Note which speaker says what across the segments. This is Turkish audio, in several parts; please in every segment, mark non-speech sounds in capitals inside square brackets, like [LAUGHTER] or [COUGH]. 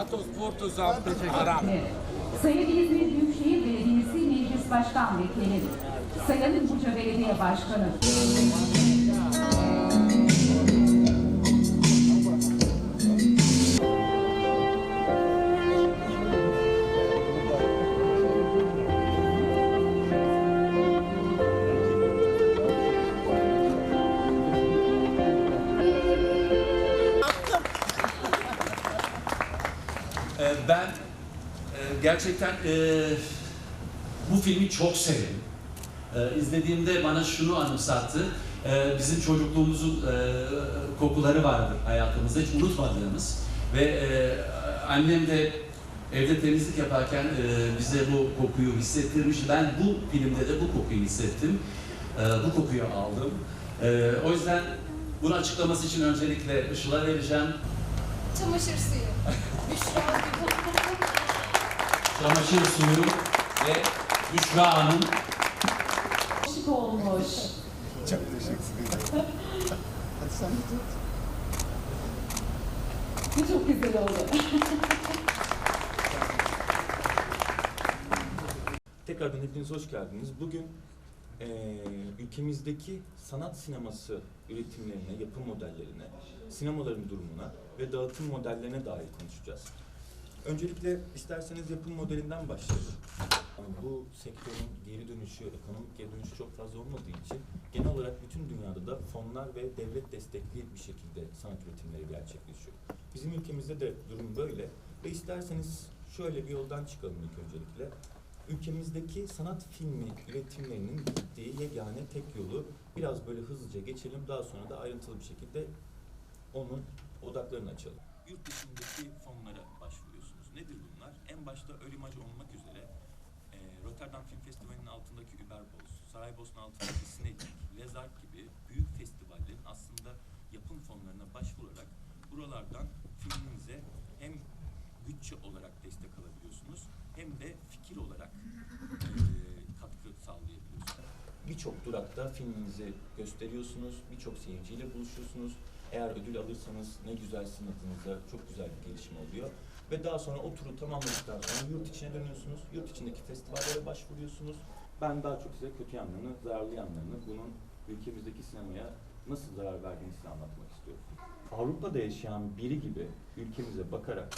Speaker 1: Atos Porto za Aram.
Speaker 2: Sayın İzmir Büyükşehir Belediyesi Meclis Başkan Vekili, Sayın Buca Belediye Başkanı,
Speaker 3: Ee, Ben e, gerçekten e, bu filmi çok sevdim. E, İzlediğimde bana şunu anımsattı. E, Bizim çocukluğumuzun e, kokuları vardır hayatımızda hiç unutmadığımız. Ve e, annem de evde temizlik yaparken e, bize bu kokuyu hissettirmiş. Ben bu filmde de bu kokuyu hissettim. E, Bu kokuyu aldım. E, O yüzden bunu açıklaması için öncelikle Işıl'a vereceğim.
Speaker 4: Çamaşır suyu. [LAUGHS] Büşra
Speaker 3: Çamaşır suyu ve Büşra Hanım
Speaker 2: şık olmuş.
Speaker 5: Çok teşekkür ederim. [LAUGHS] Hadi sen tut.
Speaker 2: Bu çok güzel oldu.
Speaker 6: Tekrardan hepiniz hoş geldiniz. Bugün eee, ülkemizdeki sanat sineması üretimlerine, yapım modellerine, sinemaların durumuna ve dağıtım modellerine dair konuşacağız. Öncelikle isterseniz yapım modelinden başlayalım. Ama Bu sektörün geri dönüşü, ekonomik geri dönüşü çok fazla olmadığı için genel olarak bütün dünyada da fonlar ve devlet destekli bir şekilde sanat üretimleri gerçekleşiyor. Bizim ülkemizde de durum böyle ve isterseniz şöyle bir yoldan çıkalım ilk öncelikle ülkemizdeki sanat filmi üretimlerinin gittiği yegane tek yolu biraz böyle hızlıca geçelim. Daha sonra da ayrıntılı bir şekilde onun odaklarını açalım. Yurt dışındaki fonlara başvuruyorsunuz. Nedir bunlar? En başta Ölimaj olmak üzere e, Rotterdam Film Festivali'nin altındaki Überbos, Saraybosna'nın altındaki Snedek, Lezart gibi büyük festivallerin aslında yapım fonlarına başvurarak buralardan filminize hem bütçe olarak destek alabiliyorsunuz hem de fikir olarak e, katkı sağlayabiliyorsunuz. Birçok durakta filminizi gösteriyorsunuz, birçok seyirciyle buluşuyorsunuz. Eğer ödül alırsanız ne güzel sizin adınıza çok güzel bir gelişme oluyor. Ve daha sonra o turu tamamladıktan sonra yurt içine dönüyorsunuz. Yurt içindeki festivallere başvuruyorsunuz. Ben daha çok size kötü yanlarını, zararlı yanlarını, bunun ülkemizdeki sinemaya nasıl zarar verdiğini size anlatmak istiyorum. Avrupa'da yaşayan biri gibi ülkemize bakarak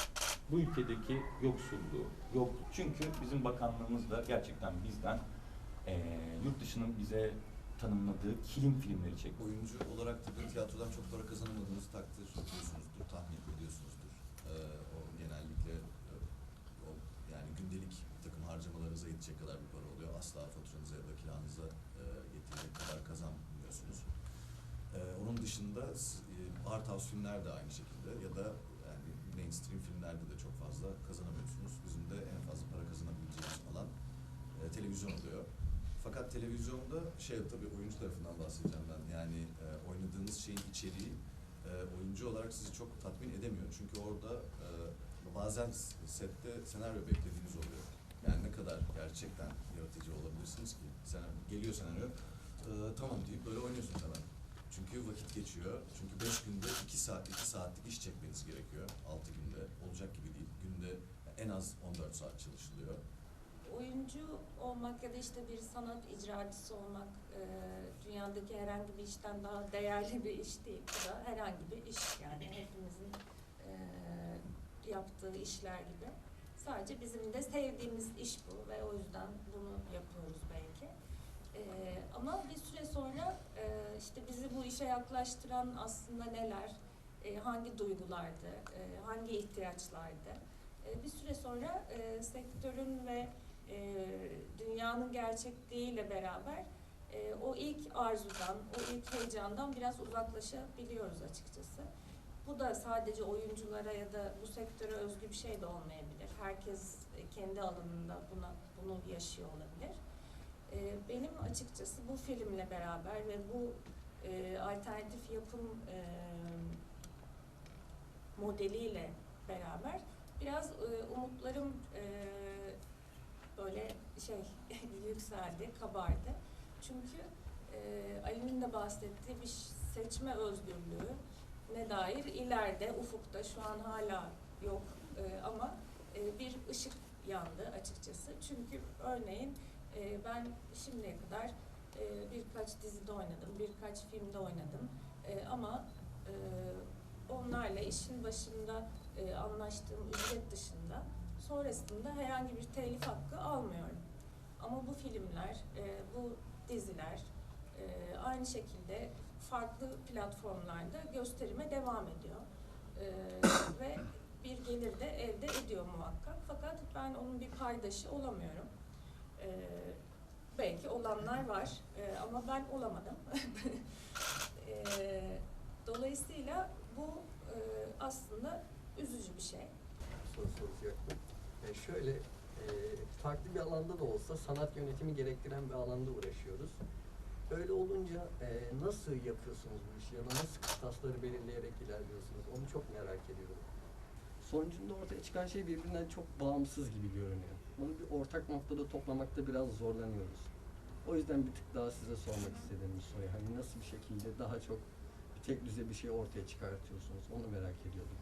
Speaker 6: bu ülkedeki yoksulluğu, yokluk. Çünkü bizim bakanlığımız da gerçekten bizden eee yurt dışının bize tanımladığı kilim filmleri çekiyor.
Speaker 7: Oyuncu olarak tabii tiyatrodan çok para kazanamadığınız takdir ediyorsunuzdur, tahmin ediyorsunuzdur. Ee, o genellikle e, o yani gündelik bir takım harcamalarınıza yetecek kadar bir para oluyor. Asla faturanıza ya da kiranıza e, yetecek kadar kazanmıyorsunuz. Ee, onun dışında e, art house filmler de aynı şekilde ya da mainstream filmlerde de çok fazla kazanamıyorsunuz. Bizim de en fazla para kazanabileceğimiz alan e, televizyon oluyor. Fakat televizyonda şey tabii oyuncu tarafından bahsedeceğim ben. Yani e, oynadığınız şeyin içeriği e, oyuncu olarak sizi çok tatmin edemiyor. Çünkü orada e, bazen sette senaryo beklediğiniz oluyor. Yani ne kadar gerçekten yaratıcı olabilirsiniz ki? Senaryo, geliyor senaryo, e, tamam deyip böyle oynuyorsunuz hemen. Çünkü vakit geçiyor. Çünkü beş günde iki saat, iki saatlik iş çekmeniz gerekiyor. Altı günde. Olacak gibi değil. Günde en az 14 saat çalışılıyor.
Speaker 4: oyuncu olmak ya da işte bir sanat icracısı olmak e, dünyadaki herhangi bir işten daha değerli bir iş değil. Bu da herhangi bir iş yani hepimizin e, yaptığı işler gibi. Sadece bizim de sevdiğimiz iş bu ve o yüzden bunu yapıyoruz belki. E, ama bir işte bizi bu işe yaklaştıran aslında neler, e, hangi duygulardı, e, hangi ihtiyaçlardı. E, bir süre sonra sektörün ve dünyanın gerçekliğiyle beraber o ilk arzudan, o ilk heyecandan biraz uzaklaşabiliyoruz açıkçası. Bu da sadece oyunculara ya da bu sektöre özgü bir şey de olmayabilir. Herkes kendi alanında buna bunu yaşıyor olabilir. E, benim açıkçası bu filmle beraber ve bu e, alternatif yapım e, modeliyle beraber biraz e, umutlarım e, böyle şey [LAUGHS] yükseldi, kabardı. Çünkü e, Ali'nin de bahsettiği bir seçme özgürlüğü ne dair ileride ufukta şu an hala yok e, ama e, bir ışık yandı açıkçası. Çünkü örneğin e, ben şimdiye kadar e, birkaç dizide oynadım, birkaç filmde oynadım E, ama e, onlarla işin başında e, anlaştığım ücret dışında sonrasında herhangi bir telif hakkı almıyorum. Ama bu filmler, e, bu diziler e, aynı şekilde farklı platformlarda gösterime devam ediyor. E, ve bir gelir de elde ediyor muhakkak. Fakat ben onun bir paydaşı olamıyorum. E, belki olanlar var e, ama ben olamadım. [LAUGHS] e, dolayısıyla bu e, aslında üzücü bir şey.
Speaker 8: soru soracaktım. E şöyle, e, farklı bir alanda da olsa sanat yönetimi gerektiren bir alanda uğraşıyoruz. Öyle olunca e, nasıl yapıyorsunuz bu işi ya da nasıl kıstasları belirleyerek ilerliyorsunuz? Onu çok merak ediyorum. Sonucunda ortaya çıkan şey birbirinden çok bağımsız gibi görünüyor. Bunu bir ortak noktada toplamakta biraz zorlanıyoruz. O yüzden bir tık daha size sormak istedim bu soruyu. Hani nasıl bir şekilde daha çok tek düze bir şey ortaya çıkartıyorsunuz? Onu merak ediyordum.